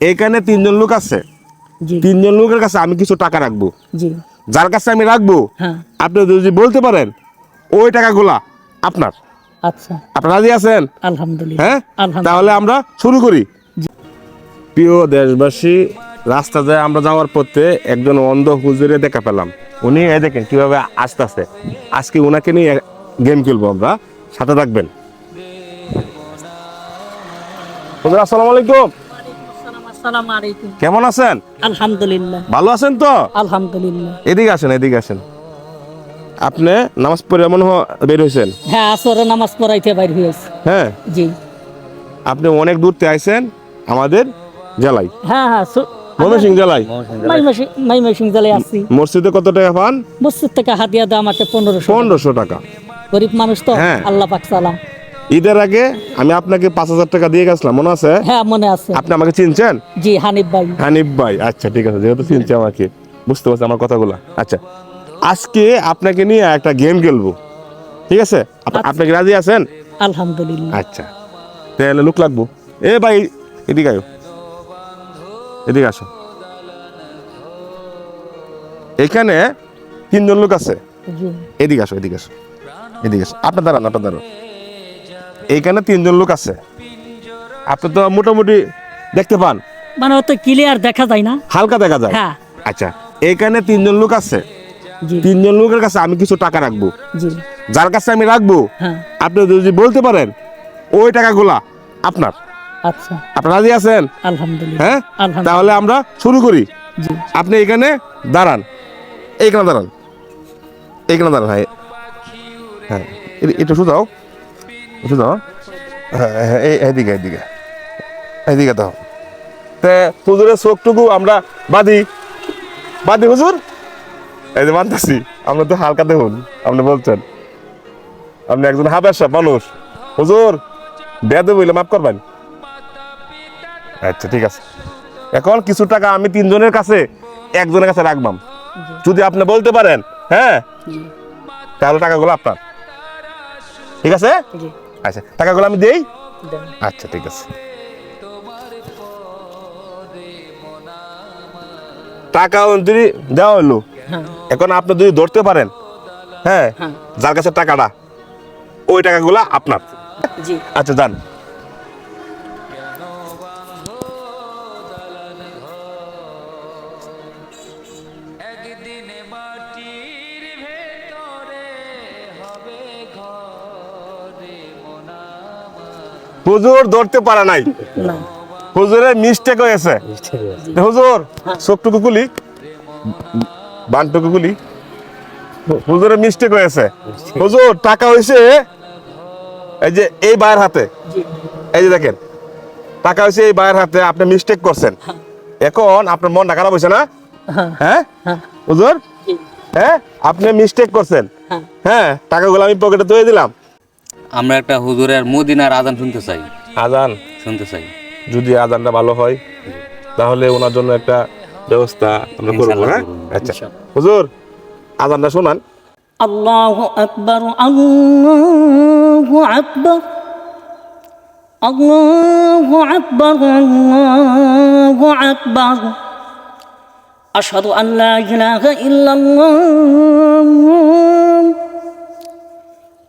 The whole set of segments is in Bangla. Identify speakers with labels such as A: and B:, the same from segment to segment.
A: এখানে তিনজন লোক আছে। তিনজন লোকের কাছে আমি কিছু টাকা রাখব। যার কাছে আমি রাখব
B: হ্যাঁ।
A: আপনি যদি বলতে পারেন ওই টাকাগুলা আপনার।
B: আচ্ছা।
A: আপনার রাজি আছেন?
B: আলহামদুলিল্লাহ।
A: হ্যাঁ? তাহলে আমরা শুরু করি। প্রিয় দেশবাসী রাস্তা যায় আমরা যাওয়ার পথে একজন অন্ধ হুজুরে দেখা পেলাম। উনি এই দেখেন কীভাবে আসতেছে। আজকে ওনাকে নিয়ে গেম খেলব আমরা। সাথে থাকবেন। আসসালামু আলাইকুম।
B: আসসালামু আলাইকুম।
A: কেমন আছেন?
B: আলহামদুলিল্লাহ।
A: ভালো আছেন তো?
B: আলহামদুলিল্লাহ।
A: এদিকে আসেন এদিকে আসেন। আপনি নামাজ পড়ে এমন হ- বের হয়েছেন?
B: হ্যাঁ আসরে নামাজ পড়াইতে বাইর হয়েছে।
A: হ্যাঁ?
B: জি।
A: আপনি অনেক দূর থেকে আইছেন আমাদের জেলায়।
B: হ্যাঁ হ্যাঁ
A: ময়মনসিংহ জেলায়?
B: মাইমা সিং জেলায় আসছি
A: মসজিদে কত টাকা পান?
B: মসজিদ থেকে হাতিয়া দাম আমাকে পনেরোশো
A: পনেরোশো টাকা।
B: গরিব মানুষ তো
A: হ্যাঁ।
B: আল্লাহ পাক সালাম।
A: ঈদের আগে আমি আপনাকে পাঁচ হাজার টাকা দিয়ে গেছিলাম মনে আছে?
B: হ্যাঁ মনে আছে।
A: আপনি আমাকে চিনছেন?
B: জি হানিফ ভাই।
A: হানিফ ভাই আচ্ছা ঠিক আছে যেহেতু চিনছে আমাকে বুঝতে পারছি আমার কথাগুলো। আচ্ছা আজকে আপনাকে নিয়ে একটা গেম খেলব ঠিক আছে? আপনি কি রাজি আছেন?
B: আলহামদুলিল্লাহ।
A: আচ্ছা তাহলে লুক লাগবো। এ ভাই এদিকে আয়ো। এদিকে আসো। এখানে তিনজন লোক আছে। এদিকে আসো এদিকে আসো। এদিকে আসো। আপনার দাঁড়ান আপনার দাঁড়ান। এইখানে তিনজন লোক আছে। আপনি তো মোটামুটি দেখতে পান।
B: মানে অত ক্লিয়ার দেখা যায় না।
A: হালকা দেখা যায়।
B: হ্যাঁ।
A: আচ্ছা এইখানে তিনজন লোক আছে। তিনজন লোকের কাছে আমি কিছু টাকা রাখব। যার কাছে আমি রাখব
B: হ্যাঁ।
A: আপনি যদি বলতে পারেন ওই টাকাগুলা আপনার।
B: আচ্ছা।
A: আপনার রাজি আছেন?
B: আলহামদুলিল্লাহ।
A: হ্যাঁ? তাহলে আমরা শুরু করি। আপনি এখানে দাঁড়ান। এইখানে দাঁড়ান। এইখানে দাঁড়ান হ্যাঁ হ্যাঁ। এ- একটু শুধাও। শুধাও হ্যাঁ। হ্যাঁ এই এইদিকে এইদিকে। এইদিকে দাও। তে হুজুরের চোখটুকু আমরা বাদি বাদি হুজুর? এই যে মানতেছি আমরা তো হালকা দেখুন আপনি বলছেন। আপনি একজন হাবেশা মানুষ। হুজুর বেদে বইলে মাফ করবেন। আচ্ছা ঠিক আছে। এখন কিছু টাকা আমি তিনজনের কাছে একজনের কাছে রাখবাম। যদি আপনি বলতে পারেন হ্যাঁ? তাহলে টাকাগুলো আপনার। ঠিক আছে?
B: জি।
A: আচ্ছা টাকাগুলো আমি দেই? আচ্ছা ঠিক আছে। টাকা যদি দেওয়া হলো
B: হ্যাঁ।
A: এখন আপনি যদি ধরতে পারেন হ্যাঁ
B: হ্যাঁ।
A: যার কাছে টাকাটা ওই টাকাগুলো আপনার। আচ্ছা যান। হুজুর ধরতে পারে নাই। হুজুরের মিস্টেক হয়েছে। হুজুর চোখটুকু গুলি বানটুকু গুলি হুজুরের মিস্টেক হয়েছে। হুজুর টাকা হয়েছে এই যে এই বায়ের হাতে। এই যে দেখেন টাকা হয়েছে এই বায়ের হাতে আপনি মিস্টেক করছেন। এখন আপনার মনটা খারাপ হয়েছে না?
B: হ্যাঁ।
A: হ্যাঁ?
B: হ্যাঁ।
A: হুজুর? হ্যাঁ? আপনি মিস্টেক করছেন।
B: হ্যাঁ।
A: হ্যাঁ? টাকাগুলো আমি পকেটে তুলে দিলাম।
C: আমরা একটা হুজুরের মদিনার আজান শুনতে চাই।
A: আজান?
C: শুনতে চাই।
A: যদি আজানটা ভালো হয় তাহলে ওনার জন্য একটা ব্যবস্থা আমরা করব হ্যাঁ? আচ্ছা। হুজুর আজানটা শোনান।
B: আল্লাহ আকবার আল্লাহু আকবার আল্লাহু আকবার আল্লাহু আকবার। আশহাদু আল্লা ইলাহা ইল্লাল্লাহ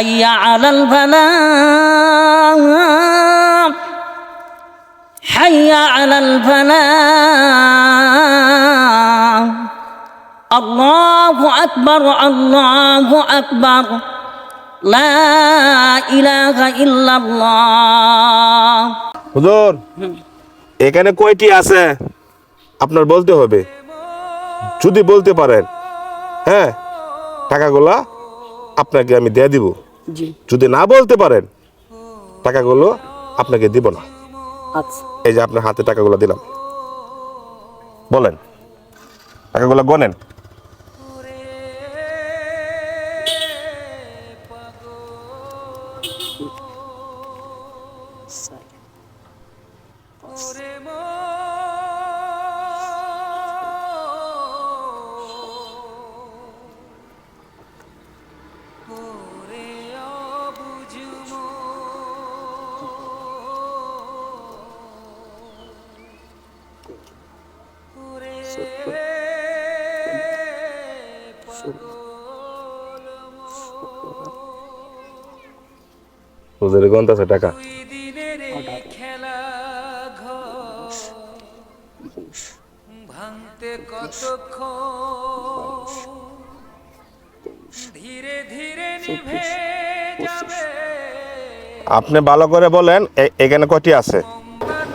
B: হাইয়া আলাল হাইয়া
A: হুজুর, এখানে কয়টি আছে? আপনার বলতে হবে। যদি বলতে পারেন হ্যাঁ টাকাগুলা আপনাকে আমি দিয়ে দিব। যদি না বলতে পারেন টাকাগুলো আপনাকে দিব না।
B: আচ্ছা।
A: এই যে আপনার হাতে টাকাগুলো দিলাম। বলেন। টাকাগুলো গনেন। হুজুরে গন্তাছে টাকা
D: ভাঙতে কতক্ষণ ধীরে ধীরে নিভে যাবে
A: আপনি ভালো করে বলেন এখানে কটি আছে?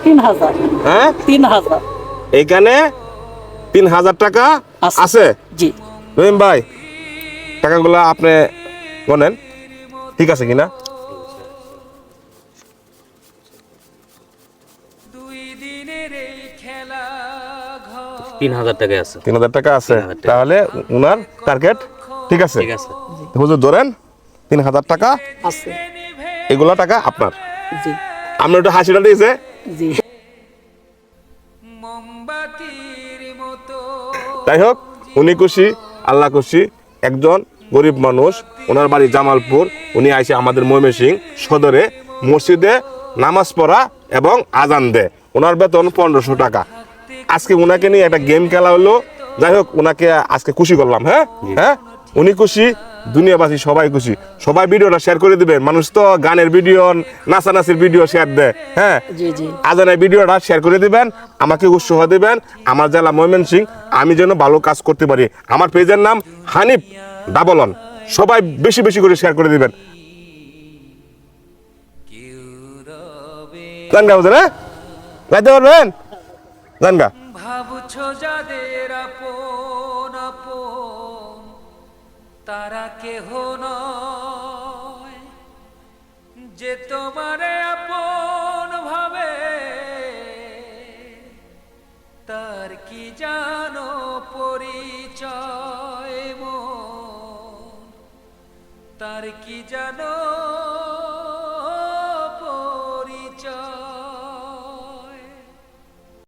B: তিন হাজার।
A: হ্যাঁ?
B: তিন হাজার।
A: এইখানে তিন হাজার টাকা
B: আছে।
A: আছে?
B: জি।
A: রহিম ভাই টাকাগুলো আপনি গনেন ঠিক আছে কিনা?
D: দুই দিনের এই খেলা ঘর
C: তিন হাজার টাকা আছে।
A: তিন হাজার টাকা। আছে তাহলে উনার টার্গেট ঠিক আছে?
C: ঠিক আছে।
A: হুজুর ধরেন তিন হাজার টাকা
B: আছে।
A: এগুলো টাকা আপনার।
B: জি।
A: আপনি একটু হাসিটা দিয়েছে?
B: জি।
D: মোমবাতির মতো
A: যাই হোক উনি খুশি। আল্লাহ খুশি, একজন গরিব মানুষ, ওনার বাড়ি জামালপুর, উনি আইসে আমাদের ময়মনসিং সদরে মসজিদে নামাজ পড়া এবং আজান দেয়। ওনার বেতন পনেরোশো টাকা। আজকে ওনাকে নিয়ে একটা গেম খেলা হলো। যাই হোক ওনাকে আজকে খুশি করলাম হ্যাঁ? হ্যাঁ? উনি খুশি দুনিয়াবাসী সবাই খুশি। সবাই ভিডিওটা শেয়ার করে দিবেন। মানুষ তো গানের ভিডিও নাচানাচির ভিডিও শেয়ার দেয়। হ্যাঁ?
B: জি জি।
A: আজানের ভিডিওটা শেয়ার করে দিবেন আমাকে উৎসাহ দিবেন। আমার জেলা ময়মনসিং আমি যেন ভালো কাজ করতে পারি। আমার পেজের নাম হানিফ ডাবলন সবাই বেশি বেশি করে শেয়ার করে দিবেন। গান হ্যাঁ? গাইতে পারবেন? গান গা
D: ভাবছ যাদের আপন আপন। তারা কেহ নয় যে তোমারে আপন ভাবে। তার কি জানো পরিচয় তার কি জানো